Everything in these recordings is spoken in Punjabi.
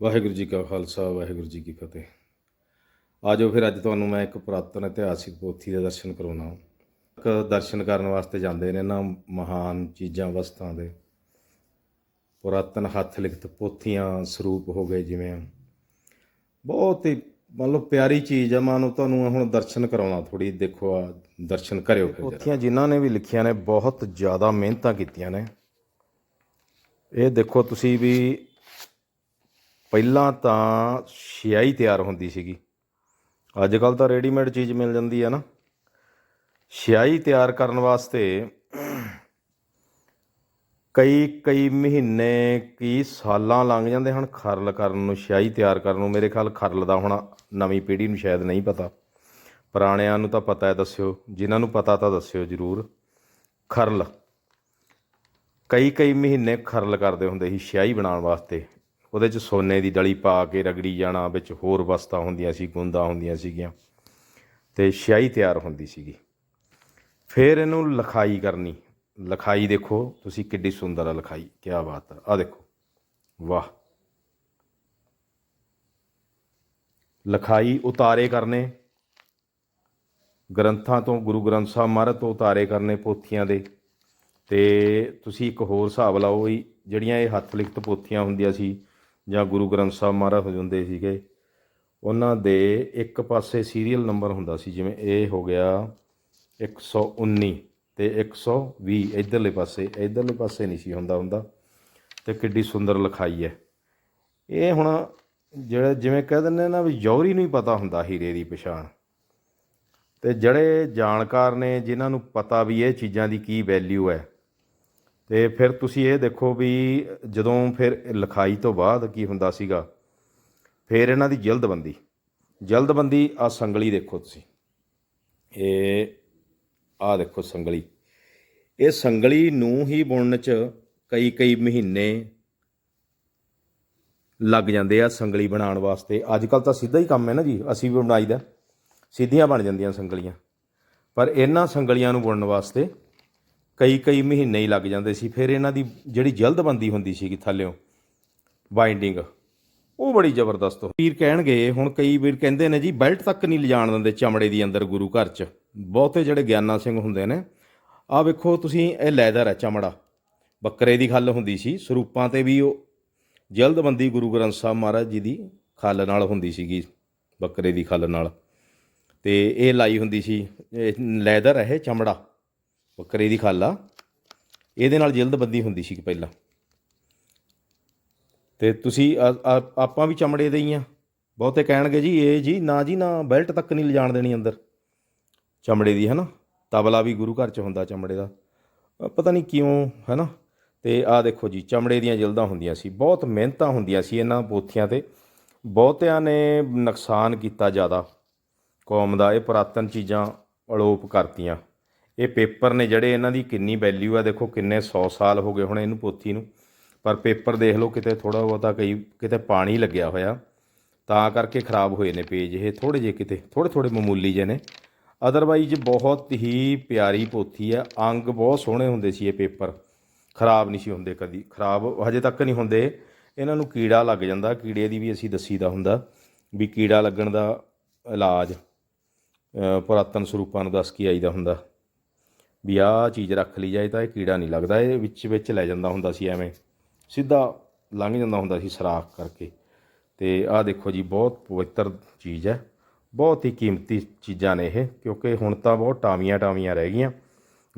ਵਾਹਿਗੁਰੂ ਜੀ ਕਾ ਖਾਲਸਾ, ਵਾਹਿਗੁਰੂ ਜੀ ਕੀ ਫਤਿਹ। ਆਜੋ ਫਿਰ ਅੱਜ ਤੁਹਾਨੂੰ ਮੈਂ ਇੱਕ ਪੁਰਾਤਨ ਇਤਿਹਾਸਿਕ ਪੋਥੀ ਦੇ ਦਰਸ਼ਨ ਕਰਾਉਣਾ। ਇੱਕ ਦਰਸ਼ਨ ਕਰਨ ਵਾਸਤੇ ਜਾਂਦੇ ਨੇ ਨਾ ਮਹਾਨ ਚੀਜ਼ਾਂ, ਵਸਤਾਂ ਦੇ। ਪੁਰਾਤਨ ਹੱਥ ਲਿਖਤ ਪੋਥੀਆਂ ਸਰੂਪ ਹੋ ਗਏ ਜਿਵੇਂ। ਬਹੁਤ ਹੀ ਮੰਨ ਲਓ ਪਿਆਰੀ ਚੀਜ਼ ਆ ਮਾਨੋ ਤੁਹਾਨੂੰ ਹੁਣ ਦਰਸ਼ਨ ਕਰਾਉਣਾ ਥੋੜੀ ਦੇਖੋ ਆ, ਦਰਸ਼ਨ ਕਰਿਓ ਫਿਰ ਪੋਥੀਆਂ ਜਿਨ੍ਹਾਂ ਨੇ ਵੀ ਲਿਖੀਆਂ ਨੇ, ਬਹੁਤ ਜ਼ਿਆਦਾ ਮਿਹਨਤਾਂ ਕੀਤੀਆਂ ਨੇ। ਇਹ ਦੇਖੋ ਤੁਸੀਂ ਵੀ ਪਹਿਲਾਂ ਤਾਂ ਸਿਆਹੀ ਤਿਆਰ ਹੁੰਦੀ ਸੀਗੀ। ਅੱਜ ਕੱਲ ਤਾਂ ਰੈਡੀਮੇਡ ਚੀਜ਼ ਮਿਲ ਜਾਂਦੀ ਹੈ ਨਾ। ਸਿਆਹੀ ਤਿਆਰ ਕਰਨ ਵਾਸਤੇ ਕਈ ਕਈ ਮਹੀਨੇ ਕੀ ਸਾਲਾਂ ਲੰਘ ਜਾਂਦੇ ਹਨ ਖਰਲ ਕਰਨ ਨੂੰ ਸਿਆਹੀ ਤਿਆਰ ਕਰਨ ਨੂੰ। ਮੇਰੇ ਖਿਆਲ ਖਰਲ ਦਾ ਹੁਣ ਨਵੀਂ ਪੀੜ੍ਹੀ ਨੂੰ ਸ਼ਾਇਦ ਨਹੀਂ ਪਤਾ। ਪੁਰਾਣਿਆਂ ਨੂੰ ਤਾਂ ਪਤਾ ਹੈ ਦੱਸਿਓ, ਜਿਨ੍ਹਾਂ ਨੂੰ ਪਤਾ ਤਾਂ ਦੱਸਿਓ ਜਰੂਰ। ਖਰਲ। ਕਈ ਕਈ ਮਹੀਨੇ ਖਰਲ ਕਰਦੇ ਹੁੰਦੇ ਸੀ ਸਿਆਹੀ ਬਣਾਉਣ ਵਾਸਤੇ। ਉਹਦੇ 'ਚ ਸੋਨੇ ਦੀ ਡਲੀ ਪਾ ਕੇ ਰਗੜੀ ਜਾਣਾ, ਵਿੱਚ ਹੋਰ ਵਸਤਾਂ ਹੁੰਦੀਆਂ ਸੀ, ਗੁੰਦਾਂ ਹੁੰਦੀਆਂ ਸੀਗੀਆਂ। ਤੇ ਸਿਆਹੀ ਤਿਆਰ ਹੁੰਦੀ ਸੀਗੀ। ਫਿਰ ਇਹਨੂੰ ਲਿਖਾਈ ਕਰਨੀ। ਲਖਾਈ ਦੇਖੋ, ਤੁਸੀਂ ਕਿੱਡੀ ਸੁੰਦਰ ਆ ਲਿਖਾਈ ਕੀ ਬਾਤ ਆ। ਆ ਦੇਖੋ। ਵਾਹ। ਲਖਾਈ ਉਤਾਰੇ ਕਰਨੇ। ਗ੍ਰੰਥਾਂ ਤੋਂ, ਗੁਰੂ ਗ੍ਰੰਥ ਸਾਹਿਬ ਮਹਾਰਾਜ ਤੋਂ ਉਤਾਰੇ ਕਰਨੇ ਪੋਥੀਆਂ ਦੇ। ਤੇ ਤੁਸੀਂ ਇੱਕ ਹੋਰ ਹਿਸਾਬ ਲਾਓ ਵੀ ਜਿਹੜੀਆਂ ਇਹ ਹੱਥ ਲਿਖਤ ਪੋਥੀਆਂ ਹੁੰਦੀਆਂ ਸੀ ਜਾਂ ਗੁਰੂ ਗ੍ਰੰਥ ਸਾਹਿਬ ਮਹਾਰਾਜ ਹੁੰਦੇ ਸੀਗੇ, ਉਹਨਾਂ ਦੇ ਇੱਕ ਪਾਸੇ ਸੀਰੀਅਲ ਨੰਬਰ ਹੁੰਦਾ ਸੀ, ਜਿਵੇਂ ਇਹ ਹੋ ਗਿਆ 119 ਤੇ 120 ਇਧਰਲੇ ਪਾਸੇ ਇਧਰਲੇ ਪਾਸੇ ਨਹੀਂ ਸੀ ਹੁੰਦਾ ਹੁੰਦਾ। ਤੇ ਕਿੱਡੀ ਸੁੰਦਰ ਲਿਖਾਈ ਹੈ। ਇਹ ਹੁਣ ਜਿਹੜਾ, ਜਿਵੇਂ ਕਹਿ ਦਿੰਦੇ ਨਾ ਵੀ ਜੌਹਰੀ ਨੂੰ ਹੀ ਪਤਾ ਹੁੰਦਾ, ਹੀਰੇ ਦੀ ਪਛਾਣ। ਤੇ ਜਿਹੜੇ ਜਾਣਕਾਰ ਨੇ, ਜਿਨ੍ਹਾਂ ਨੂੰ ਪਤਾ ਵੀ ਇਹ ਚੀਜ਼ਾਂ ਦੀ ਕੀ ਵੈਲਿਊ ਹੈ ਤੇ ਫਿਰ ਤੁਸੀਂ ਇਹ ਦੇਖੋ ਵੀ ਜਦੋਂ ਫਿਰ ਲਿਖਾਈ ਤੋਂ ਬਾਅਦ ਕੀ ਹੁੰਦਾ ਸੀਗਾ, ਫਿਰ ਇਹਨਾਂ ਦੀ ਜਲਦਬੰਦੀ ਜਲਦਬੰਦੀ ਆ ਸੰਗਲੀ ਦੇਖੋ ਤੁਸੀਂ। ਇਹ ਆ ਦੇਖੋ ਸੰਗਲੀ। ਇਹ ਸੰਗਲੀ ਨੂੰ ਹੀ ਬੁਣਨ ਚ ਕਈ ਕਈ ਮਹੀਨੇ ਲੱਗ ਜਾਂਦੇ ਆ ਸੰਗਲੀ ਬਣਾਉਣ ਵਾਸਤੇ। ਅੱਜ ਕੱਲ ਤਾਂ ਸਿੱਧਾ ਹੀ ਕੰਮ ਹੈ ਨਾ ਜੀ, ਅਸੀਂ ਵੀ ਬਣਾਈਦਾ ਸਿੱਧੀਆਂ ਬਣ ਜਾਂਦੀਆਂ ਸੰਗਲੀਆਂ। ਪਰ ਇਹਨਾਂ ਸੰਗਲੀਆਂ ਨੂੰ ਬੁਣਨ ਵਾਸਤੇ ਕਈ ਕਈ ਮਹੀਨੇ ਹੀ ਲੱਗ ਜਾਂਦੇ ਸੀ, ਫਿਰ ਇਹਨਾਂ ਦੀ ਜਿਹੜੀ ਜਲਦਬੰਦੀ ਹੁੰਦੀ ਸੀਗੀ ਥੱਲਿਓਂ ਬਾਈਂਡਿੰਗ ਉਹ ਬੜੀ ਜ਼ਬਰਦਸਤ ਵੀਰ ਕਹਿਣਗੇ, ਹੁਣ ਕਈ ਵੀਰ ਕਹਿੰਦੇ ਨੇ ਜੀ, ਬੈਲਟ ਤੱਕ ਨਹੀਂ ਲਿਜਾਣ ਦਿੰਦੇ ਚਮੜੇ ਦੀ ਅੰਦਰ ਗੁਰੂ ਘਰ 'ਚ। ਬਹੁਤੇ ਜਿਹੜੇ ਗਿਆਨਾ ਸਿੰਘ ਹੁੰਦੇ ਨੇ ਆ ਵੇਖੋ ਤੁਸੀਂ, ਇਹ ਲੈਦਰ ਹੈ ਚਮੜਾ। ਬੱਕਰੇ ਦੀ ਖੱਲ ਹੁੰਦੀ ਸੀ, ਸਰੂਪਾਂ ਤੇ ਵੀ ਉਹ ਜਲਦਬੰਦੀ ਗੁਰੂ ਗ੍ਰੰਥ ਸਾਹਿਬ ਮਹਾਰਾਜ ਜੀ ਦੀ ਖੱਲ ਨਾਲ ਹੁੰਦੀ ਸੀਗੀ, ਬੱਕਰੇ ਦੀ ਖੱਲ ਨਾਲ। ਤੇ ਇਹ ਲਾਈ ਹੁੰਦੀ ਸੀ, ਇਹ ਲੈਦਰ ਹੈ ਇਹ ਚਮੜਾ। ਬੱਕਰੇ ਦੀ ਖਾਲ। ਆ ਇਹਦੇ ਨਾਲ ਜਲਦਬੰਦੀ ਹੁੰਦੀ ਸੀ ਪਹਿਲਾਂ। ਤੇ ਤੁਸੀਂ ਆਪਾਂ ਵੀ ਚਮੜੇ ਦੇ ਹੀ ਆ। ਬਹੁਤੇ ਕਹਿਣਗੇ ਜੀ, ਇਹ ਜੀ, ਨਾ ਜੀ, ਨਾ, ਬੈਲਟ ਤੱਕ ਨਹੀਂ ਲਿਜਾਣ ਦੇਣੀ ਅੰਦਰ। ਚਮੜੇ ਦੀ ਹੈ ਨਾ ਤਬਲਾ ਵੀ ਗੁਰੂ ਘਰ ਚ ਹੁੰਦਾ ਚਮੜੇ ਦਾ। ਪਤਾ ਨਹੀਂ ਕਿਉਂ ਹੈ ਨਾ ਤੇ ਆ ਦੇਖੋ ਜੀ, ਚਮੜੇ ਦੀਆਂ ਜਲਦਾਂ ਹੁੰਦੀਆਂ ਸੀ। ਬਹੁਤ ਮਿਹਨਤਾਂ ਹੁੰਦੀਆਂ ਸੀ ਇਹਨਾਂ ਪੋਥੀਆਂ ਤੇ। ਬਹੁਤਿਆਂ ਨੇ ਨੁਕਸਾਨ ਕੀਤਾ ਜ਼ਿਆਦਾ। ਕੌਮ ਦਾ ਇਹ ਪੁਰਾਤਨ ਚੀਜ਼ਾਂ ਅਲੋਪ ਕਰਤੀਆਂ। ਇਹ ਪੇਪਰ ਨੇ ਜਿਹੜੇ ਇਹਨਾਂ ਦੀ ਕਿੰਨੀ ਵੈਲਿਊ ਆ, ਦੇਖੋ ਕਿੰਨੇ 100 ਸਾਲ ਹੋ ਗਏ ਹੁਣ ਇਹਨੂੰ ਪੋਥੀ ਨੂੰ। ਪਰ ਪੇਪਰ ਦੇਖ ਲਓ ਕਿਤੇ ਥੋੜਾ ਬਹੁਤਾ ਕਈ, ਕਿਤੇ ਪਾਣੀ ਲੱਗਿਆ ਹੋਇਆ। ਤਾਂ ਕਰਕੇ ਖਰਾਬ ਹੋਏ ਨੇ ਪੇਜ ਇਹ ਥੋੜੇ ਜਿਹੇ ਕਿਤੇ ਥੋੜੇ ਥੋੜੇ ਮਾਮੂਲੀ ਜਿਹੇ ਨੇ। ਅਦਰਵਾਈਜ਼ ਬਹੁਤ ਹੀ ਪਿਆਰੀ ਪੋਥੀ ਆ। ਅੰਗ ਬਹੁਤ ਸੋਹਣੇ ਹੁੰਦੇ ਸੀ ਇਹ ਪੇਪਰ। ਖਰਾਬ ਨਹੀਂ ਸੀ ਹੁੰਦੇ ਕਦੀ। ਖਰਾਬ ਹਜੇ ਤੱਕ ਨਹੀਂ ਹੁੰਦੇ। ਇਹਨਾਂ ਨੂੰ ਕੀੜਾ ਲੱਗ ਜਾਂਦਾ। ਕੀੜੇ ਦੀ ਵੀ ਅਸੀਂ ਦੱਸੀਦਾ ਹੁੰਦਾ ਵੀ ਕੀੜਾ ਲੱਗਣ ਦਾ ਇਲਾਜ ਪੁਰਾਤਨ ਸਰੂਪਾਂ ਨੂੰ ਦੱਸ ਕੇ ਆਈਦਾ ਹੁੰਦਾ। ਵੀ ਆਹ ਚੀਜ਼ ਰੱਖ ਲਈ ਜਾਏ ਤਾਂ ਇਹ ਕੀੜਾ ਨਹੀਂ ਲੱਗਦਾ, ਇਹ ਵਿੱਚ ਵਿੱਚ ਲੈ ਜਾਂਦਾ ਹੁੰਦਾ ਸੀ ਐਵੇਂ, ਸਿੱਧਾ ਲੰਘ ਜਾਂਦਾ ਹੁੰਦਾ ਸੀ ਸਰਾਖ ਕਰਕੇ। ਤੇ ਆਹ ਦੇਖੋ ਜੀ, ਬਹੁਤ ਪਵਿੱਤਰ ਚੀਜ਼ ਹੈ, ਬਹੁਤ ਹੀ ਕੀਮਤੀ ਚੀਜ਼ਾਂ ਨੇ ਇਹ, ਕਿਉਂਕਿ ਹੁਣ ਤਾਂ ਬਹੁਤ ਟਾਵੀਆਂ ਟਾਵੀਆਂ ਰਹਿ ਗਈਆਂ।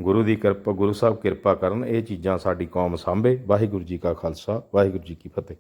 ਗੁਰੂ ਦੀ ਕਿਰਪਾ, ਗੁਰੂ ਸਾਹਿਬ ਕਿਰਪਾ ਕਰਨ ਇਹ ਚੀਜ਼ਾਂ ਸਾਡੀ ਕੌਮ ਸਾਂਭੇ। ਵਾਹਿਗੁਰੂ ਜੀ ਕਾ ਖਾਲਸਾ, ਵਾਹਿਗੁਰੂ ਜੀ ਕੀ ਫਤਿਹ।